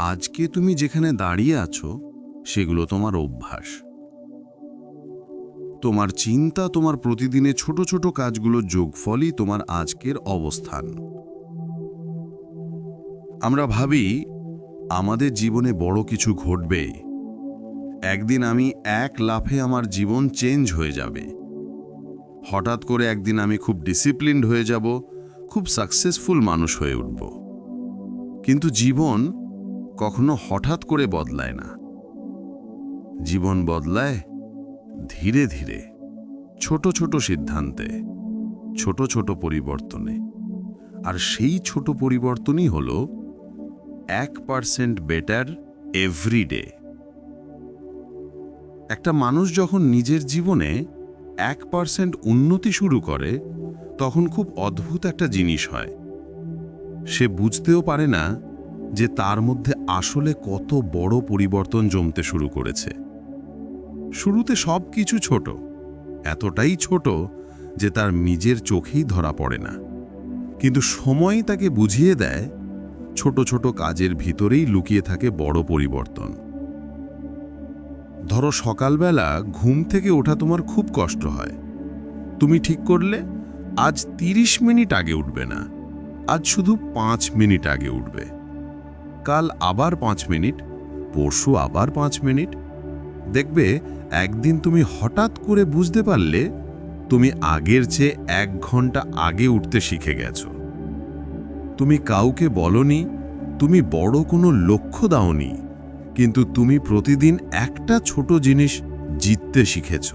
আজকে তুমি যেখানে দাঁড়িয়ে আছো, সেগুলো তোমার অভ্যাস। তোমার চিন্তা, তোমার প্রতিদিনে ছোট ছোট কাজগুলোর যোগফলই তোমার আজকের অবস্থান। আমরা ভাবি, আমাদের জীবনে বড় কিছু ঘটবে। একদিন আমি এক লাফে আমার জীবন চেঞ্জ হয়ে যাবে। হঠাৎ করে একদিন আমি খুব ডিসিপ্লিনড হয়ে যাব, খুব সাকসেসফুল মানুষ হয়ে উঠব। কিন্তু জীবন কখনো হঠাৎ করে বদলায় না। জীবন বদলায় ধীরে ধীরে, ছোট ছোট সিদ্ধান্তে, ছোট ছোট পরিবর্তনে। আর সেই ছোট পরিবর্তনই হল এক পার্সেন্ট বেটার এভরিডে একটা মানুষ যখন নিজের জীবনে এক পার্সেন্ট উন্নতি শুরু করে, তখন খুব অদ্ভুত একটা জিনিস হয়। সে বুঝতেও পারে না যে তার মধ্যে আসলে কত বড় পরিবর্তন জমতে শুরু করেছে। শুরুতে সব কিছু ছোট, এতটাই ছোট যে তার নিজের চোখেই ধরা পড়ে না। কিন্তু সময় তাকে বুঝিয়ে দেয়, ছোট ছোট কাজের ভিতরেই লুকিয়ে থাকে বড় পরিবর্তন। ধরো সকালবেলা ঘুম থেকে ওঠা তোমার খুব কষ্ট হয়। তুমি ঠিক করলে আজ ৩০ মিনিট আগে উঠবে না, আজ শুধু পাঁচ মিনিট আগে উঠবে। কাল আবার পাঁচ মিনিট, পরশু আবার পাঁচ মিনিট। দেখবে, একদিন তুমি হঠাৎ করে বুঝতে পারলে তুমি আগের চেয়ে এক ঘণ্টা আগে উঠতে শিখে গেছ। তুমি কাউকে বলনি, তুমি বড় কোনো লক্ষ্য দাওনি, কিন্তু তুমি প্রতিদিন একটা ছোট জিনিস জিততে শিখেছ।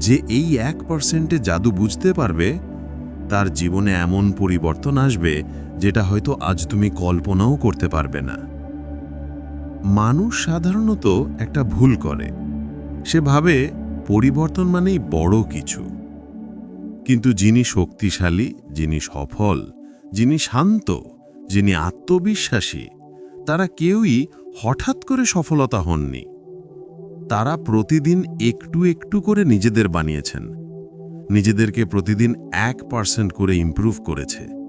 যে এই এক পার্সেন্টে জাদু বুঝতে পারবে, তার জীবনে এমন পরিবর্তন আসবে যেটা হয়তো আজ তুমি কল্পনাও করতে পারবে না। মানুষ সাধারণত একটা ভুল করে। সে ভাবে পরিবর্তন মানেই বড় কিছু। কিন্তু যিনি শক্তিশালী, যিনি সফল, যিনি শান্ত, যিনি আত্মবিশ্বাসী, তারা কেউই হঠাৎ করে সফলতা হননি। তারা প্রতিদিন একটু একটু করে নিজেদের বানিয়েছেন। নিজেদেরকে প্রতিদিন এক পার্সেন্ট করে ইম্প্রুভ করেছে।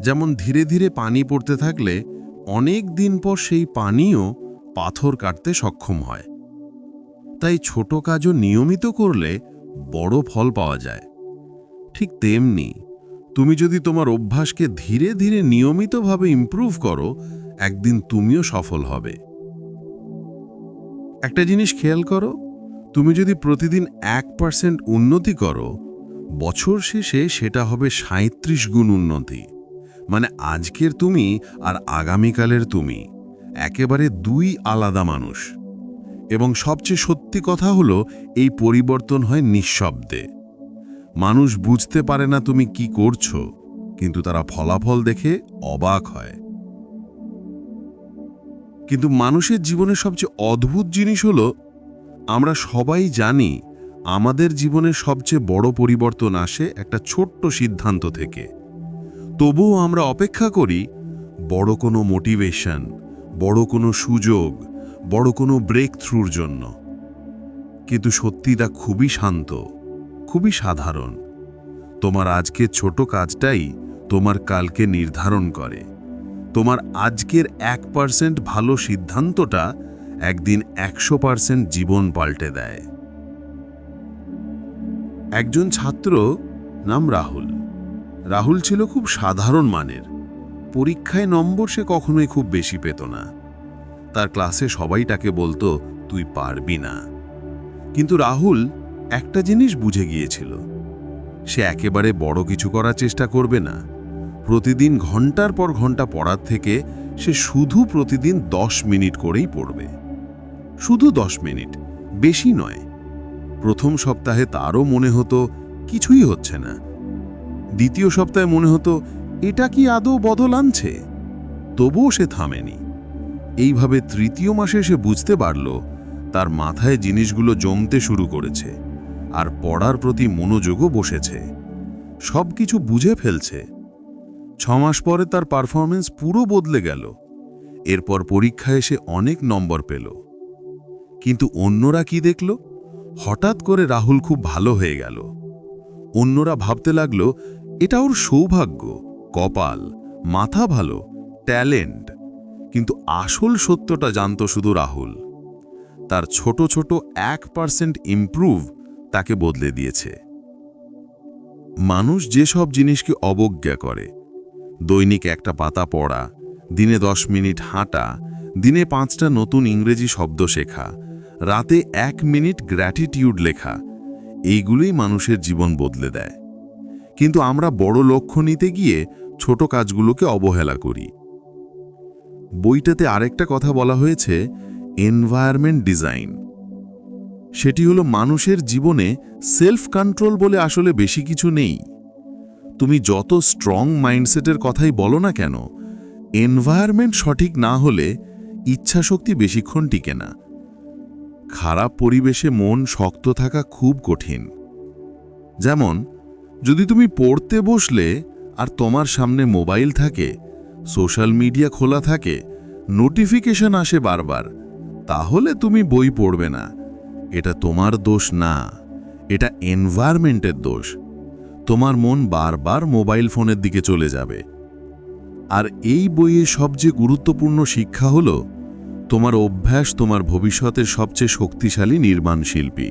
যেমন ধীরে ধীরে পানি পড়তে থাকলে অনেক দিন পর সেই পানিও পাথর কাটতে সক্ষম হয়। তাই ছোট কাজও নিয়মিত করলে বড় ফল পাওয়া যায়। ঠিক তেমনি তুমি যদি তোমার অভ্যাসকে ধীরে ধীরে নিয়মিতভাবে ইমপ্রুভ করো, একদিন তুমিও সফল হবে। একটা জিনিস খেয়াল করো, তুমি যদি প্রতিদিন এক পার্সেন্ট উন্নতি করো, বছর শেষে সেটা হবে সাঁত্রিশ গুণ উন্নতি। মানে আজকের তুমি আর আগামীকালের তুমি। একেবারে দুই আলাদা মানুষ। এবং সবচেয়ে সত্যি কথা হলো, এই পরিবর্তন হয় নিঃশব্দে। মানুষ বুঝতে পারে না তুমি কি করছ, কিন্তু তারা ফলাফল দেখে অবাক হয়। কিন্তু মানুষের জীবনের সবচেয়ে অদ্ভুত জিনিস হলো, আমরা সবাই জানি আমাদের জীবনে সবচেয়ে বড় পরিবর্তন আসে একটা ছোট্ট সিদ্ধান্ত থেকে। তবুও আমরা অপেক্ষা করি, বড় কোনো মোটিভেশন, বড় কোনো সুযোগ, বড় কোনো ব্রেক থ্রুর জন্য। কিন্তু সত্যি তা খুবই শান্ত, খুবই সাধারণ। তোমার আজকের ছোট কাজটাই তোমার কালকে নির্ধারণ করে। তোমার আজকের এক পার্সেন্ট ভালো সিদ্ধান্তটা একদিন একশো পার্সেন্ট জীবন পাল্টে দেয়। একজন ছাত্র, নাম রাহুল। রাহুল ছিল খুব সাধারণ মানের। পরীক্ষায় নম্বর সে কখনোই খুব বেশি পেত না। তার ক্লাসে সবাই তাকে বলতো, তুই পারবি না। কিন্তু রাহুল একটা জিনিস বুঝে গিয়েছিল। সে একেবারে বড় কিছু করার চেষ্টা করবে না। প্রতিদিন ঘণ্টার পর ঘণ্টা পড়ার থেকে সে শুধু প্রতিদিন দশ মিনিট করেই পড়বে। শুধু দশ মিনিট, বেশি নয়। প্রথম সপ্তাহে তারও মনে হতো, কিছুই হচ্ছে না। দ্বিতীয় সপ্তাহে মনে হতো, এটা কি আদৌ বদল আনছে? তবুও সে থামেনি। এইভাবে তৃতীয় মাসে সে বুঝতে পারল, তার মাথায় জিনিসগুলো জমতে শুরু করেছে, আর পড়ার প্রতি মনোযোগও বসেছে। সব কিছু বুঝে ফেলছে। ছমাস পরে তার পারফরমেন্স পুরো বদলে গেল। এরপর পরীক্ষায় এসে অনেক নম্বর পেল। কিন্তু অন্যরা কি দেখল? হঠাৎ করে রাহুল খুব ভালো হয়ে গেল। অন্যরা ভাবতে লাগল, এটা ওর সৌভাগ্য। কপাল, মাথা ভালো, ট্যালেন্ট। কিন্তু আসল সত্যটা জানত শুধু রাহুল। তার ছোট ছোট এক পার্সেন্ট ইমপ্রুভ তাকে বদলে দিয়েছে। মানুষ যেসব জিনিসকে অবজ্ঞা করে, দৈনিক একটা পাতা পড়া, দিনে দশ মিনিট হাঁটা, দিনে পাঁচটা নতুন ইংরেজি শব্দ শেখা, রাতে এক মিনিট গ্র্যাটিটিউড লেখা এইগুলোই মানুষের জীবন বদলে দেয়। কিন্তু আমরা বড় লক্ষ্য নিতে গিয়ে ছোট কাজগুলোকে অবহেলা করি। বইটাতে আরেকটা কথা বলা হয়েছে, এনভায়রনমেন্ট ডিজাইন। সেটি হলো মানুষের জীবনে সেলফ কন্ট্রোল বলে আসলে বেশি কিছু নেই। তুমি যত স্ট্রং মাইন্ডসেটের কথাই বলো না কেন, এনভায়রনমেন্ট সঠিক না হলে ইচ্ছাশক্তি বেশিক্ষণ টিকে না। খারাপ পরিবেশে মন শক্ত থাকা খুব কঠিন। যেমন, যদি তুমি পড়তে বসলে আর তোমার সামনে মোবাইল থাকে, সোশ্যাল মিডিয়া খোলা থাকে, নোটিফিকেশন আসে বারবার, তাহলে তুমি বই পড়বে না। এটা তোমার দোষ না, এটা এনভায়রনমেন্টের দোষ। তোমার মন বারবার মোবাইল ফোনের দিকে চলে যাবে। আর এই বইয়ে সবচেয়ে গুরুত্বপূর্ণ শিক্ষা হল তোমার অভ্যাস তোমার ভবিষ্যতের সবচেয়ে শক্তিশালী নির্মাণ শিল্পী।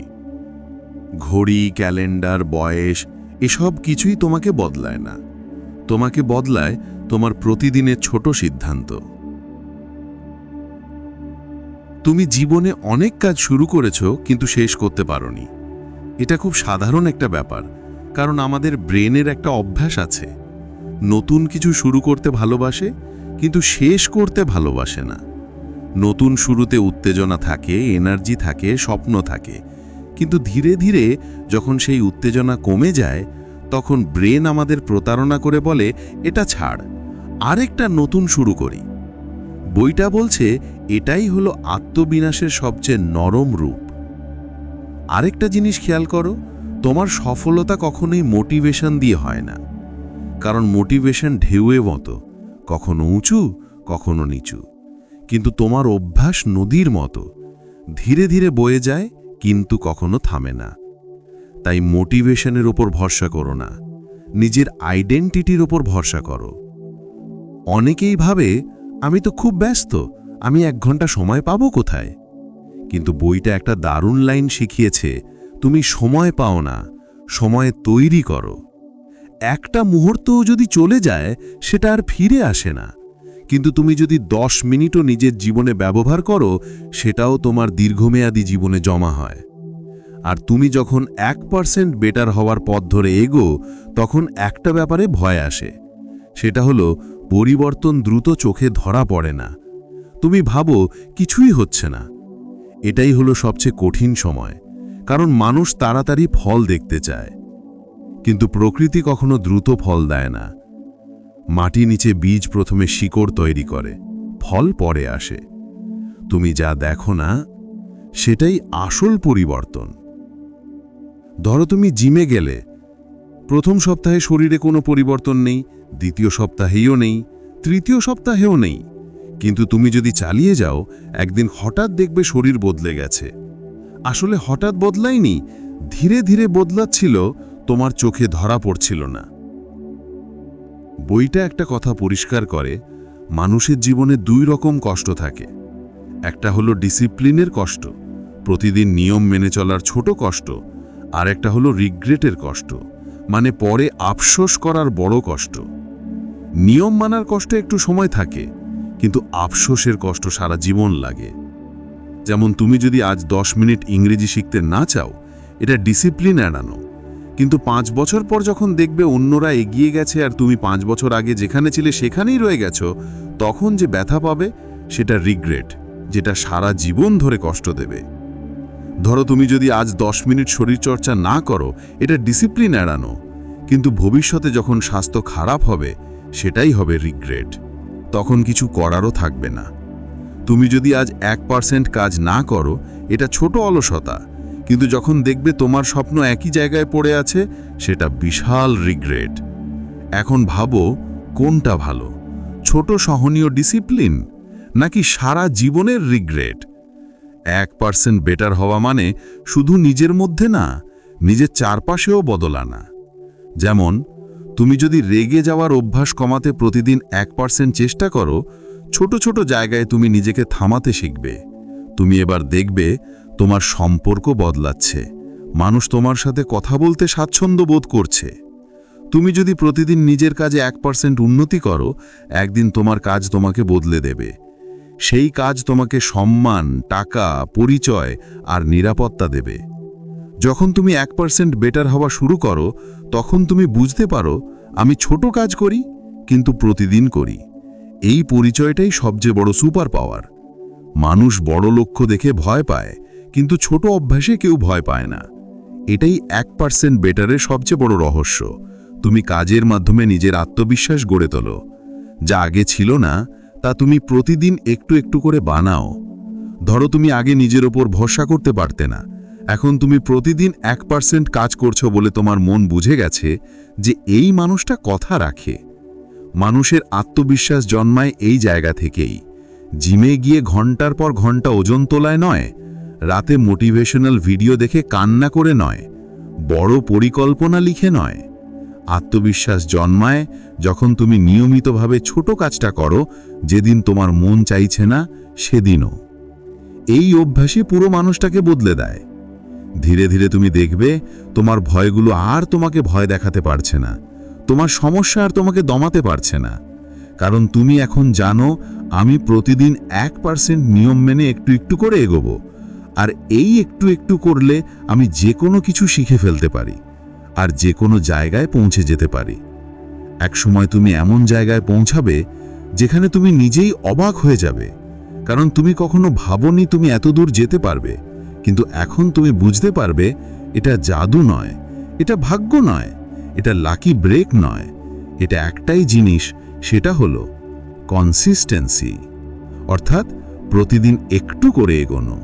ঘড়ি, ক্যালেন্ডার, বয়স, এসব কিছুই তোমাকে বদলায় না। তোমাকে বদলায় তোমার প্রতিদিনের ছোট সিদ্ধান্ত। তুমি জীবনে অনেক কাজ শুরু করেছ, কিন্তু শেষ করতে পারোনি। এটা খুব সাধারণ একটা ব্যাপার, কারণ আমাদের ব্রেনের একটা অভ্যাস আছে। নতুন কিছু শুরু করতে ভালোবাসে, কিন্তু শেষ করতে ভালোবাসে না। নতুন শুরুতে উত্তেজনা থাকে, এনার্জি থাকে, স্বপ্ন থাকে। কিন্তু ধীরে ধীরে যখন সেই উত্তেজনা কমে যায়, তখন ব্রেন আমাদের প্রতারণা করে বলে, এটা ছাড়, আরেকটা নতুন শুরু করি। বইটা বলছে, এটাই হলো আত্মবিনাশের সবচেয়ে নরম রূপ। আরেকটা জিনিস খেয়াল করো, তোমার সফলতা কখনোই মোটিভেশন দিয়ে হয় না। কারণ মোটিভেশন ঢেউয়ে মতো, কখনো উঁচু, কখনো নিচু। কিন্তু তোমার অভ্যাস নদীর মতো। ধীরে ধীরে বয়ে যায়, কিন্তু কখনো থামে না। তাই মোটিভেশনের ওপর ভরসা করো না। নিজের আইডেন্টিটির ওপর ভরসা করো। অনেকেই ভাবে, আমি তো খুব ব্যস্ত, আমি এক ঘণ্টা সময় পাবো কোথায়? কিন্তু বইটা একটা দারুণ লাইন শিখিয়েছে, তুমি সময় পাও না, সময় তৈরি করো। একটা মুহূর্তও যদি চলে যায়, সেটা আর ফিরে আসে না। কিন্তু তুমি যদি দশ মিনিটও নিজের জীবনে ব্যবহার করো, সেটাও তোমার দীর্ঘমেয়াদী জীবনে জমা হয়। আর তুমি যখন এক পার্সেন্ট বেটার হওয়ার পথ ধরে এগো, তখন একটা ব্যাপারে ভয় আসে। সেটা হলো, পরিবর্তন দ্রুত চোখে ধরা পড়ে না। তুমি ভাবো, কিছুই হচ্ছে না। এটাই হলো সবচেয়ে কঠিন সময়, কারণ মানুষ তাড়াতাড়ি ফল দেখতে চায়। কিন্তু প্রকৃতি কখনো দ্রুত ফল দেয় না। মাটি নিচে বীজ প্রথমে শিকড় তৈরি করে, ফল পরে আসে। তুমি যা দেখো না, সেটাই আসল পরিবর্তন। ধরো তুমি জিমে গেলে, প্রথম সপ্তাহে শরীরে কোনো পরিবর্তন নেই, দ্বিতীয় সপ্তাহেও নেই, তৃতীয় সপ্তাহেও নেই। কিন্তু তুমি যদি চালিয়ে যাও, একদিন হঠাৎ দেখবে শরীর বদলে গেছে। আসলে হঠাৎ বদলায়নি, ধীরে ধীরে বদলাচ্ছিল, তোমার চোখে ধরা পড়ছিল না। বইটা একটা কথা পরিষ্কার করে, মানুষের জীবনে দুই রকম কষ্ট থাকে। একটা হলো ডিসিপ্লিনের কষ্ট, প্রতিদিন নিয়ম মেনে চলার ছোট কষ্ট, আর একটা হলো রিগ্রেটের কষ্ট মানে পরে আফসোস করার বড় কষ্ট। নিয়ম মানার কষ্ট একটু সময় থাকে, কিন্তু আফসোসের কষ্ট সারা জীবন লাগে। যেমন তুমি যদি আজ দশ মিনিট ইংরেজি শিখতে না চাও, এটা ডিসিপ্লিন এড়ানো। কিন্তু পাঁচ বছর পর যখন দেখবে অন্যরা এগিয়ে গেছে আর তুমি পাঁচ বছর আগে যেখানে ছিলে সেখানেই রয়ে গেছো, তখন যে ব্যথা পাবে সেটা রিগ্রেট যেটা সারা জীবন ধরে কষ্ট দেবে। ধরো তুমি যদি আজ দশ মিনিট শরীরচর্চা না করো, এটা ডিসিপ্লিন এড়ানো, কিন্তু ভবিষ্যতে যখন স্বাস্থ্য খারাপ হবে, সেটাই হবে রিগ্রেট তখন কিছু করারও থাকবে না। তুমি যদি আজ এক পার্সেন্ট কাজ না করো, এটা ছোট অলসতা কিন্তু যখন দেখবে তোমার স্বপ্ন একই জায়গায় পড়ে আছে, সেটা বিশাল রিগ্রেট এখন ভাবো, কোনটা ভালো? ছোট সহনীয় ডিসিপ্লিন নাকি সারা জীবনের রিগ্রেট এক পার্সেন্ট বেটার হওয়া মানে শুধু নিজের মধ্যে না, নিজের চারপাশেও বদল আনা। যেমন, তুমি যদি রেগে যাওয়ার অভ্যাস কমাতে প্রতিদিন এক পার্সেন্ট চেষ্টা করো, ছোট ছোট জায়গায় তুমি নিজেকে থামাতে শিখবে। তুমি এবার দেখবে তোমার সম্পর্ক বদলাচ্ছে। মানুষ তোমার সাথে কথা বলতে স্বাচ্ছন্দ্য বোধ করছে। তুমি যদি প্রতিদিন নিজের কাজে এক পার্সেন্ট উন্নতি করো, একদিন তোমার কাজ তোমাকে বদলে দেবে। সেই কাজ তোমাকে সম্মান, টাকা, পরিচয় আর নিরাপত্তা দেবে। যখন তুমি এক পার্সেন্ট বেটার হওয়া শুরু করো, তখন তুমি বুঝতে পারো, আমি ছোট কাজ করি, কিন্তু প্রতিদিন করি। এই পরিচয়টাই সবচেয়ে বড় সুপার পাওয়ার মানুষ বড় লক্ষ্য দেখে ভয় পায় কিন্তু ছোট অভ্যাসে কেউ ভয় পায় না। এটাই এক পার্সেন্ট বেটারের সবচেয়ে বড় রহস্য। তুমি কাজের মাধ্যমে নিজের আত্মবিশ্বাস গড়ে তোলো। যা আগে ছিল না, তা তুমি প্রতিদিন একটু একটু করে বানাও। ধরো তুমি আগে নিজের ওপর ভরসা করতে পারতে না। এখন তুমি প্রতিদিন এক পার্সেন্ট কাজ করছ বলে তোমার মন বুঝে গেছে যে এই মানুষটা কথা রাখে। মানুষের আত্মবিশ্বাস জন্মায় এই জায়গা থেকেই। জিমে গিয়ে ঘণ্টার পর ঘণ্টা ওজন তোলায় নয় রাতে মোটিভেশনাল ভিডিও দেখে কান্না করে নয়, বড় পরিকল্পনা লিখে নয়। আত্মবিশ্বাস জন্মায় যখন তুমি নিয়মিতভাবে ছোট কাজটা করো, যেদিন তোমার মন চাইছে না, সেদিনও। এই অভ্যাসই পুরো মানুষটাকে বদলে দেয়। ধীরে ধীরে তুমি দেখবে, তোমার ভয়গুলো আর তোমাকে ভয় দেখাতে পারছে না, তোমার সমস্যা আর তোমাকে দমাতে পারছে না। কারণ তুমি এখন জানো, আমি প্রতিদিন এক পার্সেন্ট নিয়ম মেনে একটু একটু করে এগোবো। আর এই একটু একটু করলে আমি যে কোনো কিছু শিখে ফেলতে পারি, আর যে কোনো জায়গায় পৌঁছে যেতে পারি। এক সময় তুমি এমন জায়গায় পৌঁছাবে যেখানে তুমি নিজেই অবাক হয়ে যাবে, কারণ তুমি কখনো ভাবনি তুমি এত দূর যেতে পারবে, কিন্তু এখন তুমি বুঝতে পারবে এটা জাদু নয়, এটা ভাগ্য নয়, এটা লাকি ব্রেক নয়, এটা একটাই জিনিস, সেটা হলো কনসিস্টেন্সি অর্থাৎ প্রতিদিন একটু করে এগোনো।